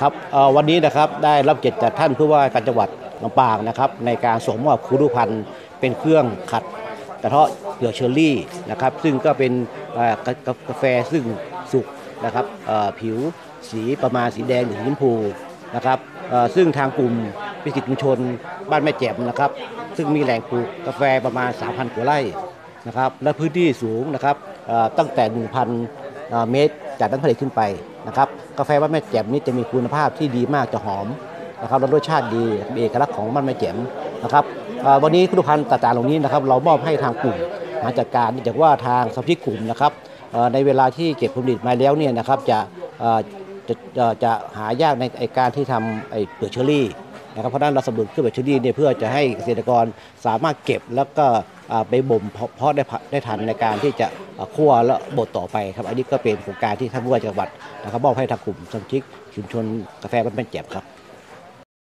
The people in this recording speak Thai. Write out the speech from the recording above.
ครับวันนี้นะครับได้รับเกียรติจากท่านผู้ว่าการจังหวัดลำปางนะครับในการส่งมอบคูรุพันธ์เป็นเครื่องขัดกระเทาะเปลือกเชอร์รี่นะครับซึ่งก็เป็นกากากาแฟซึ่งสุกนะครับผิวสีประมาณสีแดงหรือสีชมพูนะครับซึ่งทางกลุ่มวิสาหกิชุมชนบ้านแม่แจ่มนะครับ ซึ่งมีแหล่งปลูกกาแฟประมาณ 3,000 กว่าไร่นะครับและพื้นที่สูงนะครับตั้งแต่ 1,000เอ่อเมตรจากต้นผลิตขึ้นไป นะครับกาแฟบ้านแม่แจ่มนี่จะมีคุณภาพที่ดีมากจะหอมนะครับและรสชาติดีเป็นเอกลักษณ์ของบ้านแม่แจ่มนะครับวันนี้คุณพันธ์ต่างๆเหล่านี้นะครับเรามอบให้ทางกลุ่มหาจัดการเนื่องจากว่าทางสมาชิกกลุ่มนะครับในเวลาที่เก็บผลผลิตมาแล้วเนี่ยนะครับจะจะจะจะหายากในไอการที่ทำไอ้เปลือกเชอรี่ นะครับเพราะนั้นเราสำรวจเครื่องแบบชอรี่เนี่ยเพื่อจะให้เกษตรกรสามารถเก็บแล้วก็ไปบ่มเพาะเพาะได้ได้ทันในการที่จะคั่วและบดต่อไปครับอันนี้ก็เป็นโครงการที่ท่านผู้ว่าจังหวัดนะครับมอบให้ทางกลุ่มสมาชิกชุมชนกาแฟบ้านแม่แจ่มครับ